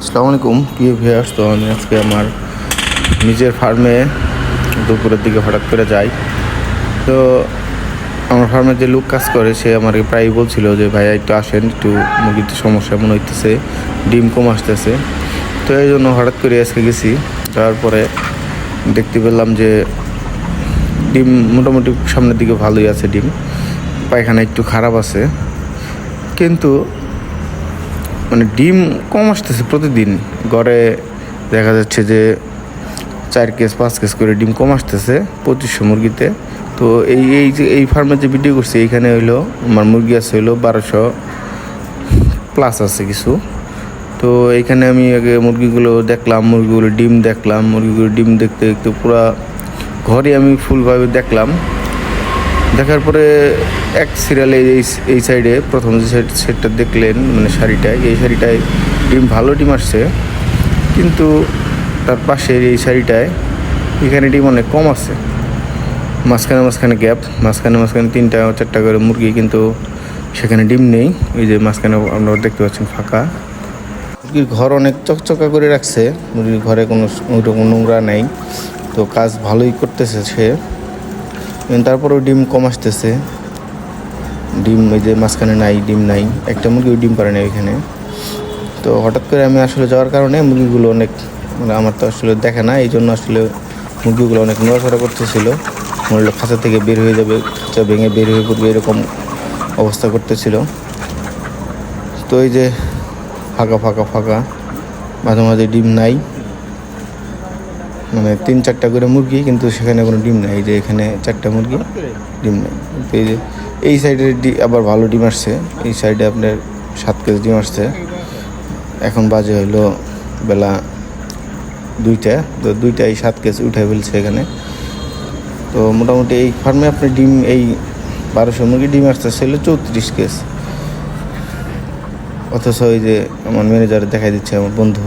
আসসালামু আলাইকুম। প্রিয় ভিউয়ার্স তো আমি আজকে আমার নিজের ফার্মে দুপুরের দিকে হঠাৎ করে যাই। তো আমার ফার্মে যে লোক কাজ করে, সে আমাকে প্রায়ই বলছিল যে ভাইয়া একটু আসেন, একটু মুরগিতে সমস্যা মনে হইতেছে, ডিম কম আসতেছে। তো এই জন্য হঠাৎ করে আজকে গেছি। যাওয়ার পরে দেখতে পেলাম যে, ডিম মোটামুটি সামনের দিকে ভালোই আছে ডিম। পায়খানা একটু খারাপ আছে। কিন্তু মানে ডিম কম আসতেছে প্রতিদিন। গড়ে দেখা যাচ্ছে যে চার কেস, পাঁচ কেস করে ডিম কম আসতেছে পঁচিশশো মুরগিতে। তো এই এই যে, এই ফার্মে যে ভিডিও করছি, এইখানে হইল আমার মুরগি আছে হইল বারোশো প্লাস আছে কিছু। তো এইখানে আমি আগে মুরগিগুলো দেখলাম, মুরগিগুলো ডিম দেখলাম, মুরগিগুলো ডিম দেখতে দেখতে পুরা ঘরে আমি ফুলভাবে দেখলাম। দেখার পরে এক সিরিয়ালে এই এই সাইডে প্রথম যে সাইড সেটটা দেখলেন মানে শাড়িটায় এই শাড়িটায় ডিম, ভালো ডিম আসছে। কিন্তু তার পাশের এই শাড়িটায় এখানে ডিম অনেক কম আছে মাঝখানে মাঝখানে গ্যাপ মাঝখানে মাঝখানে তিনটা চারটা করে মুরগি, কিন্তু সেখানে ডিম নেই। ওই যে মাঝখানে আপনারা দেখতে পাচ্ছেন ফাঁকা। মুরগির ঘর অনেক চকচকা করে রাখছে। মুরগির ঘরে কোনো ওইরকম নোংরা নেই। তো কাজ ভালোই করতেছে সে। তারপরেও ডিম কম আসতেছে। ডিম ওই যে মাঝখানে নাই, ডিম নাই। একটা মুরগিও ডিম পারে না এখানে তো হঠাৎ করে আমি আসলে যাওয়ার কারণে মুরগিগুলো অনেক মানে আমার তো আসলে দেখে না এই জন্য আসলে মুরগিগুলো অনেক নড়াচড়া করতেছিল। মনে হলো খাঁচা থেকে বের হয়ে যাবে, খাঁচা ভেঙে বের হয়ে পড়বে, এরকম অবস্থা করতেছিল। তো এই যে ফাঁকা ফাঁকা ফাঁকা, মাঝে মাঝে ডিম নাই। মানে তিন চারটা করে মুরগি, কিন্তু সেখানে কোনো ডিম নাই। এই যে এখানে চারটা মুরগি, ডিম নেই। এই যে এই সাইডে আবার ভালো ডিম আসছে। এই সাইডে আপনার সাত কেজি ডিম আসছে। এখন বাজে হলো বেলা দুইটা। তো দুইটাই সাত কেজি উঠে ফেলছে এখানে। তো মোটামুটি এই ফার্মে আপনার ডিম, এই বারোশো মুরগি ডিম আসতেছে হলো চৌত্রিশ কেস অথচ ওই যে আমার ম্যানেজার দেখাই দিচ্ছে আমার বন্ধু।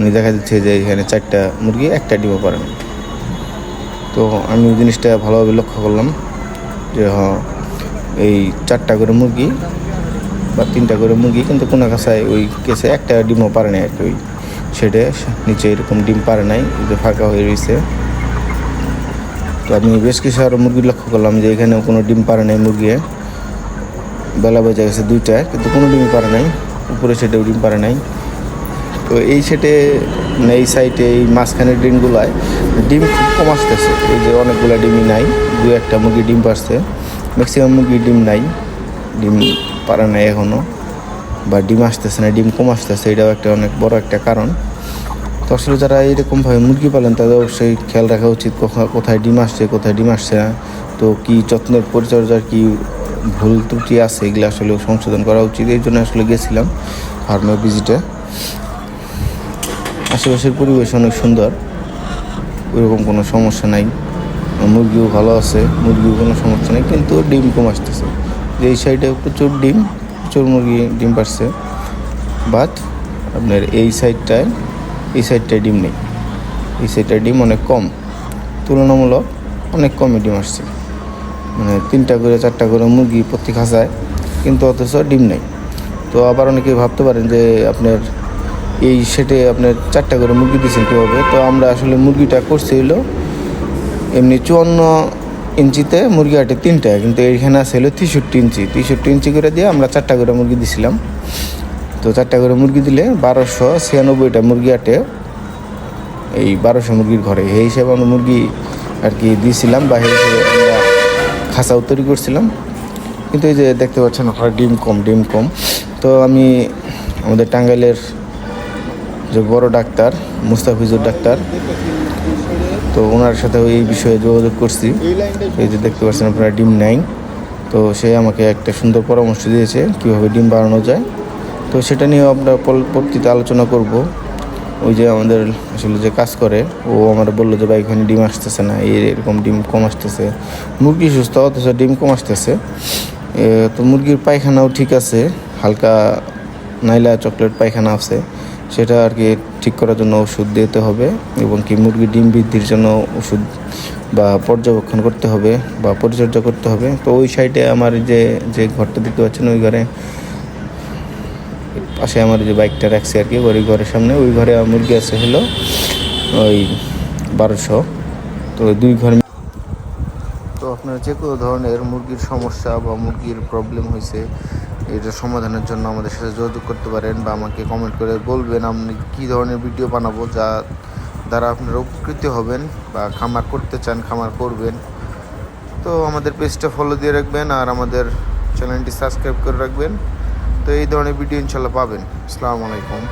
উনি দেখা দিচ্ছে যে এখানে চারটা মুরগি, একটা ডিমও পারে না। তো আমি জিনিসটা ভালোভাবে লক্ষ্য করলাম যে হ্যাঁ এই চারটা করে মুরগি বা তিনটা করে মুরগি কিন্তু কোনো কাছায় ওই কেসে একটা ডিমও পারে নাই আর কি ওই শেডে। নিচে এরকম ডিম পারে নাই যে ফাঁকা হয়ে রয়েছে। তো আমি বেশ কিছু আরও মুরগি লক্ষ্য করলাম যে, এখানেও কোনো ডিম পারে নাই মুরগি বেলা বেজে গেছে দুইটায়, কিন্তু কোনো ডিমই পারে নাই। উপরে সেটেও ডিম পারে নাই। তো এই সেটে মানে এই সাইটে এই মাঝখানের ডিমগুলায় ডিম খুব কম আসতেছে। এই যে অনেকগুলো ডিমই নাই, দু একটা মুরগি ডিম পারছে। ম্যাক্সিমাম মুরগি ডিম নাই, ডিম পারে নাই এখনও বা ডিম আসতেছে না, ডিম কম আসতেছে, এটাও একটা অনেক বড় একটা কারণ। তো আসলে যারা এইরকমভাবে মুরগি পালেন, তাদের অবশ্যই খেয়াল রাখা উচিত কোথায় ডিম আসছে, কোথায় ডিম আসছে না। তো কী যত্নের পরিচর্যার কী ভুল ত্রুটি আছে, এগুলো আসলে সংশোধন করা উচিত। এই জন্য আসলে গেছিলাম ফার্মের ভিজিটে। আশেপাশের পরিবেশ অনেক সুন্দর। ওইরকম কোনো সমস্যা নাই। মুরগিও ভালো আছে, মুরগিও কোনো সমস্যা নেই, কিন্তু ডিম কম আসতেছে। এই সাইডে প্রচুর ডিম, প্রচুর মুরগি ডিম পারছে। বাট আপনার এই সাইডটায় এই সাইডটায় ডিম নেই। এই সাইডটায় ডিম অনেক কম। তুলনামূলক অনেক কমই ডিম আসছে। মানে তিনটা করে, চারটা করে মুরগি প্রতি খাঁচায় কিন্তু অথচ ডিম নেই। তো আবার অনেকে ভাবতে পারেন যে আপনার এই সেটে আপনার চারটা করে মুরগি দিয়েছেন কীভাবে? তো আমরা আসলে মুরগিটা করছি হলো এমনি চুয়ান্ন ইঞ্চিতে মুরগি আটে তিনটা, কিন্তু এইখানে আছে হলো তেষট্টি ইঞ্চি। তেষট্টি ইঞ্চি করে দিয়ে আমরা চারটা করে মুরগি দিছিলাম। তো চারটা করে মুরগি দিলে বারোশো ছিয়ানব্বইটা মুরগি আটে এই বারোশো মুরগির ঘরে। এই হিসাবে আমরা মুরগি আর কি দিয়েছিলাম বা এই হিসেবে আমরা খাঁচাও তৈরি করছিলাম। কিন্তু এই যে দেখতে পাচ্ছেন ডিম কম ডিম কম। তো আমি আমাদের টাঙ্গাইলের যে বড় ডাক্তার, মুস্তাফিজুর ডাক্তার। তো ওনার সাথে এই বিষয়ে যোগাযোগ করছি। এই যে দেখতে পাচ্ছেন আপনারা ডিম নেই তো সে আমাকে একটা সুন্দর পরামর্শ দিয়েছে কীভাবে ডিম বাড়ানো যায়। তো সেটা নিয়েও আমরা পরবর্তীতে আলোচনা করব। ওই যে আমাদের আসলে যে কাজ করে, ও আমার বলল যে, ভাই, এখানে ডিম আসতেছে না। এই এরকম ডিম কম আসতেছে। মুরগি সুস্থ, অথচ ডিম কম আসতেছে। তো মুরগির পায়খানাও ঠিক আছে। হালকা নাইলা চকলেট পায়খানা আছে। সেটা আর কি ঠিক করার জন্য ওষুধ দিতে হবে এবং কি মুরগির ডিম বৃদ্ধির জন্য ওষুধ বা পর্যবেক্ষণ করতে হবে বা পরিচর্যা করতে হবে। তো ওই সাইডে আমার যে যে ঘরটা দেখতে পাচ্ছেন ওই ঘরে পাশে আমার যে বাইকটা রাখছি আর কি, ওই ঘরের সামনে। ওই ঘরে মুরগি আছে হলো ওই বারোশো। তো দুই ঘর তো আপনার যে কোনো ধরনের মুরগির সমস্যা বা মুরগির প্রবলেম হয়েছে এটা সমাধানের জন্য আমাদের সাথে যোগাযোগ করতে পারেন বা আমাকে কমেন্ট করে বলবেন আপনি কী ধরনের ভিডিও বানাবো যা দ্বারা আপনারা উপকৃত হবেন বা খামার করতে চান, খামার করবেন। তো আমাদের পেজটা ফলো দিয়ে রাখবেন আর আমাদের চ্যানেলটি সাবস্ক্রাইব করে রাখবেন। তো এই ধরনের ভিডিও ইনশাল্লাহ পাবেন। আসসালামু আলাইকুম।